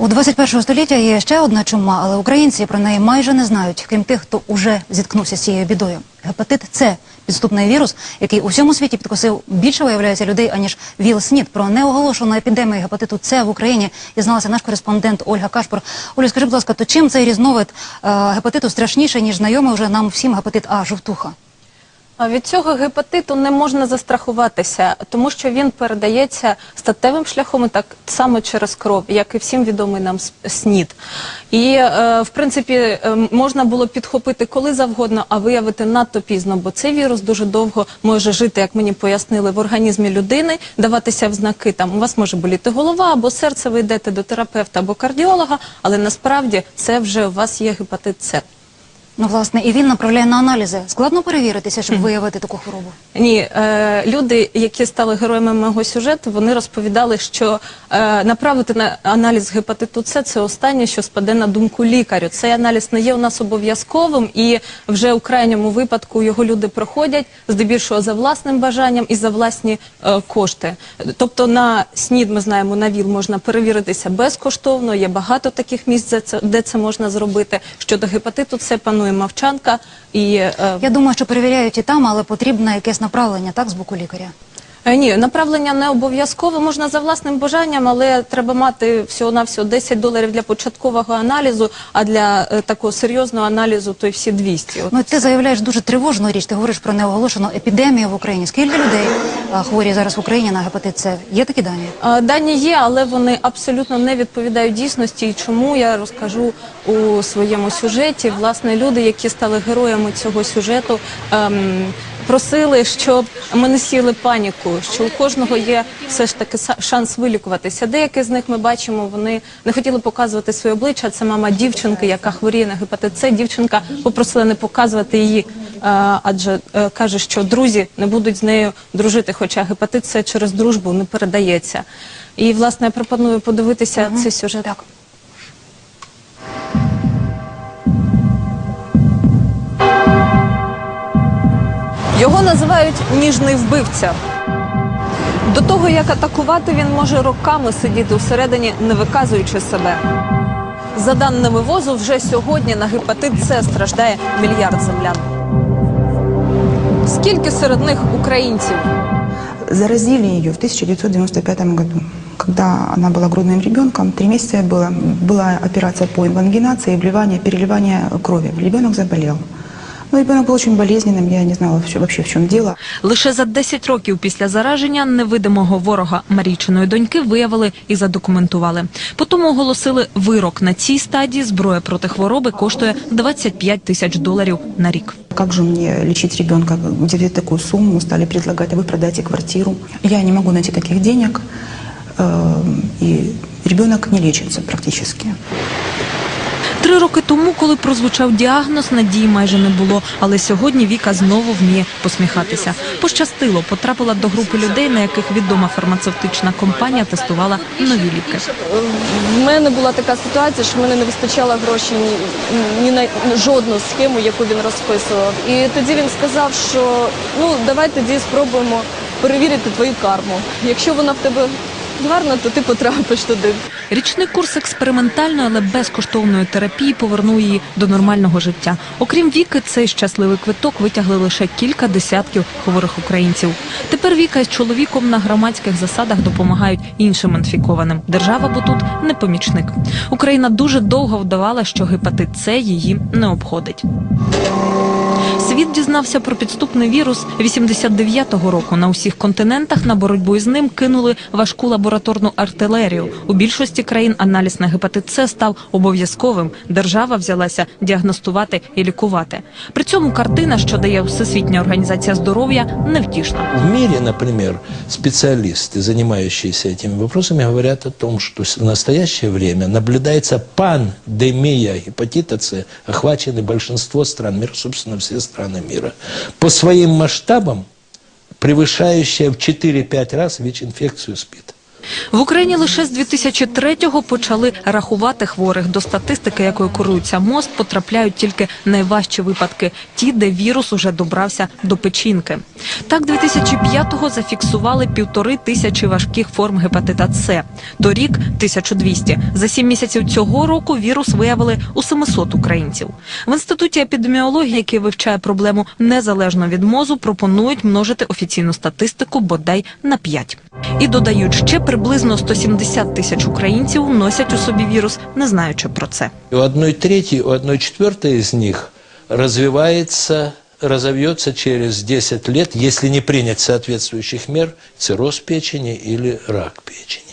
У 21 століття є ще одна чума, але українці про неї майже не знають, крім тих, хто уже зіткнувся з цією бідою. Гепатит С – підступний вірус, який у всьому світі підкосив більше виявляється людей, аніж ВІЛ-СНІД. Про неоголошену епідемію гепатиту С в Україні дізналася наш кореспондент Ольга Кашпор. Оля, скажи, будь ласка, то чим цей різновид е, гепатиту страшніший, ніж знайомий вже нам всім гепатит А – жовтуха? Від цього гепатиту не можна застрахуватися, тому що він передається статевим шляхом так само через кров, як і всім відомий нам СНІД. І, е, в принципі, е, можна було підхопити коли завгодно, а виявити надто пізно, бо цей вірус дуже довго може жити, як мені пояснили, в організмі людини, даватися в знаки. Там у вас може боліти голова або серце, ви йдете до терапевта або кардіолога, але насправді це вже у вас є гепатит С. Ну, власне, і він направляє на аналізи. Складно перевіритися, щоб виявити таку хворобу? Ні, е, люди, які стали героями мого сюжету, вони розповідали, що е, направити на аналіз гепатиту С це останнє, що спаде на думку лікарю. Цей аналіз не є у нас обов'язковим, і вже у крайньому випадку його люди проходять здебільшого за власним бажанням і за власні е, кошти. Тобто на СНІД ми знаємо на ВІЛ можна перевіритися безкоштовно. Є багато таких місць, де це, де це можна зробити. Щодо гепатиту С панує мовчанка і е, Я думаю, що перевіряють і там, але потрібне якесь направлення, так, з боку лікаря? Е, Ні, направлення не обов'язково, можна за власним бажанням, але треба мати всього-навсього 10 доларів для початкового аналізу, а для е, такого серйозного аналізу то й всі 200. От. Ну, ти заявляєш дуже тривожну річ. Ти говориш про неоголошену епідемію в Україні. Скільки людей а, хворі зараз в Україні на гепатит С? Є такі дані? Е, Дані є, але вони абсолютно не відповідають дійсності. І чому я розкажу у своєму сюжеті. Власне, люди, які стали героями цього сюжету, ем, просили, щоб ми не сіли паніку, що у кожного є все ж таки шанс вилікуватися. Деякі з них ми бачимо, вони не хотіли показувати своє обличчя. Це мама дівчинки, яка хворіє на гепатит С. Дівчинка попросила не показувати її. е, Адже е, каже, що друзі не будуть з нею дружити, хоча гепатит С через дружбу не передається. І власне я пропоную подивитися цей сюжет. Так. Його називають ніжний вбивця. До того, як атакувати, він може роками сидіти всередині, не виказуючи себе. За даними ВОЗу, вже сьогодні на гепатит С страждає мільярд землян. Скільки серед них українців? Заразили ее в 1995 году. Когда она была грудным ребенком, три месяца было, была операция по инвагинации, вливание, переливание крови. Ребенок заболел. Но ребенок был очень болезненным, я не знала вообще, вообще в чем дело. Лише за 10 років після зараження невидимого ворога Марійчиної доньки виявили і задокументували. Потім оголосили вирок на цій стадії. Зброя проти хвороби коштує 25 тисяч доларів на рік. Как же мне лечить ребенка? Где взять такую сумму? Стали предлагать, а вы продайте квартиру. Я не могу найти таких денег. э, И ребенок не лечится практически. Три роки тому, коли прозвучав діагноз, надії майже не було. Але сьогодні Віка знову вміє посміхатися. Пощастило, потрапила до групи людей, на яких відома фармацевтична компанія тестувала нові ліки. В мене була така ситуація, що в мене не вистачало грошей ні, ні на жодну схему, яку він розписував. І тоді він сказав, що ну давай тоді спробуємо перевірити твою карму. Якщо вона в тебе гарна, то ти потрапиш туди. Річний курс експериментальної, але безкоштовної терапії повернув її до нормального життя. Окрім Віки, цей щасливий квиток витягли лише кілька десятків хворих українців. Тепер Віка з чоловіком на громадських засадах допомагають іншим інфікованим. Держава бо тут не помічник. Україна дуже довго вдавала, що гепатит С її не обходить. Світ дізнався про підступний вірус 89-го року. На усіх континентах на боротьбу із ним кинули важку лабораторну артилерію. У більшості країн аналіз на гепатит С став обов'язковим. Держава взялася діагностувати і лікувати. При цьому картина, що дає Всесвітня організація здоров'я, невтішна. В мире, например, специалисты, занимающиеся этими вопросами, говорят о том, что в настоящее время наблюдается пандемия гепатита С, охвачены большинство стран мира, собственно, все страны мира. По своим масштабам превышающая в 4-5 раз ВИЧ-инфекцию СПИД. В Україні лише з 2003-го почали рахувати хворих. До статистики, якою керується МОЗ, потрапляють тільки найважчі випадки, ті, де вірус уже добрався до печінки. Так, 2005-го зафіксували півтори тисячі важких форм гепатита С. Торік – 1200. За сім місяців цього року вірус виявили у 700 українців. В інституті епідеміології, який вивчає проблему незалежно від МОЗу, пропонують множити офіційну статистику бодай на 5. І додають, ще приблизно 170 тисяч українців носять у собі вірус, не знаючи про це. У одной третій, у одной четвертої з них развивается, разовьется через 10 лет, если не принять соответствующих мер, цирроз печени или рак печени.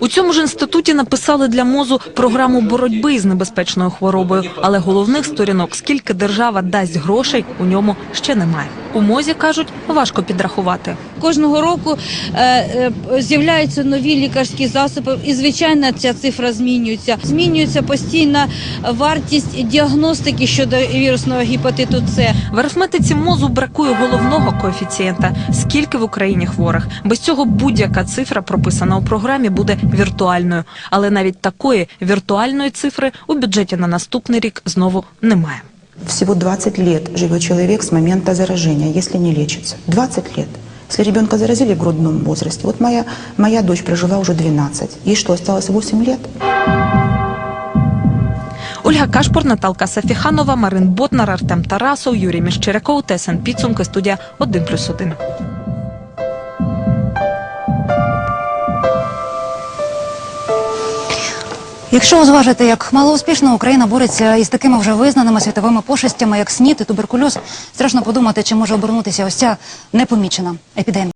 У цьому ж інституті написали для мозу програму боротьби з небезпечною хворобою, але головних сторінок, скільки держава дасть грошей, у ньому ще немає. У мозі кажуть, важко підрахувати. Кожного року е, е, з'являються нові лікарські засоби, і звичайно ця цифра змінюється. Змінюється постійна вартість діагностики щодо вірусного гепатиту С. В арифметиці мозу бракує головного коефіцієнта. Скільки в Україні хворих? Без цього будь-яка цифра, прописана у програмі, буде віртуальною. Але навіть такої віртуальної цифри у бюджеті на наступний рік знову немає. Всего 20 лет живет человек с момента заражения, если не лечится. 20 лет. Если ребенка заразили в грудном возрасте, вот моя, моя дочь прожила уже 12. Ей что, осталось 8 лет? Ольга Кашпор, Наталка Сафіханова, Марин Ботнар, Артем Тарасов, Юрій Міщеряков, ТСН Підсумки, студія 1+,1. Якщо зважити, як малоуспішно Україна бореться із такими вже визнаними світовими пошестями, як СНІД і туберкульоз, страшно подумати, чи може обернутися ось ця непомічена епідемія.